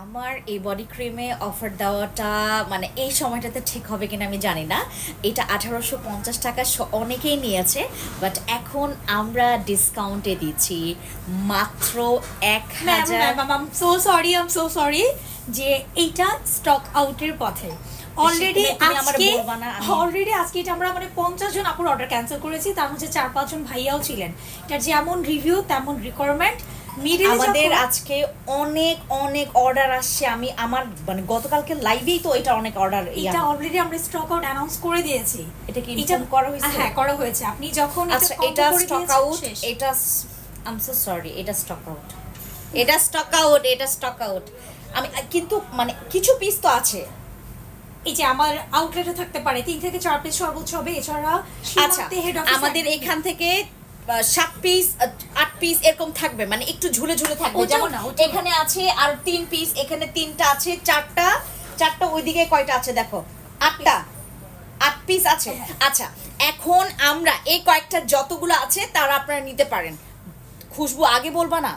আমার এই body ক্রিমে offer দেওয়াটা মানে এই সময়টাতে ঠিক হবে কিনা আমি জানি না। এটা আঠারোশো পঞ্চাশ টাকা অনেকেই নিয়েছে বাট এখন আমরা ডিসকাউন্টে দিচ্ছি মাত্র এক হাজার um so sorry um so sorry যে এইটা স্টক আউটের পথে। অলরেডি আজকে অলরেডি আজকে এটা আমরা মানে পঞ্চাশ জন আপুর অর্ডার ক্যান্সেল করেছি তার মধ্যে চার পাঁচজন ভাইয়াও ছিলেন। এটার যেমন রিভিউ তেমন রিকোয়ারমেন্ট আমাদের আজকে অনেক অনেক অর্ডার আসছে আমি আমার মানে গতকালকে লাইভেই তো এটা অনেক অর্ডার এটা অলরেডি আমরা স্টক আউট অ্যানাউন্স করে দিয়েছি। এটা কি inform করা হয়েছে? হ্যাঁ করা হয়েছে। আপনি যখন আচ্ছা এটা স্টক আউট শেষ। এটা আম সো সরি এটা স্টক আউট এটা স্টক আউট এটা স্টক আউট আমি কিন্তু মানে কিছু পিস তো আছে। এই যে আমার আউটলেটে থাকতে পারে তিন থেকে চার পিস সর্বোচ্চ হবে এছাড়া আচ্ছা আমাদের এখান থেকে সাত পিস আট পিস এরকম থাকবে মানে একটু ঝুলে ঝুলে থাকবে। যেমন। এখানে আছে আর তিন পিস এখানে তিনটা আছে চারটা চারটা ওইদিকে কয়টা আছে দেখো? আটটা। আট পিস আছে? আচ্ছা এখন আমরা এই কয়েকটা যতগুলো আছে তারা আপনারা নিতে পারেন। খুশবু আগে বলবা না?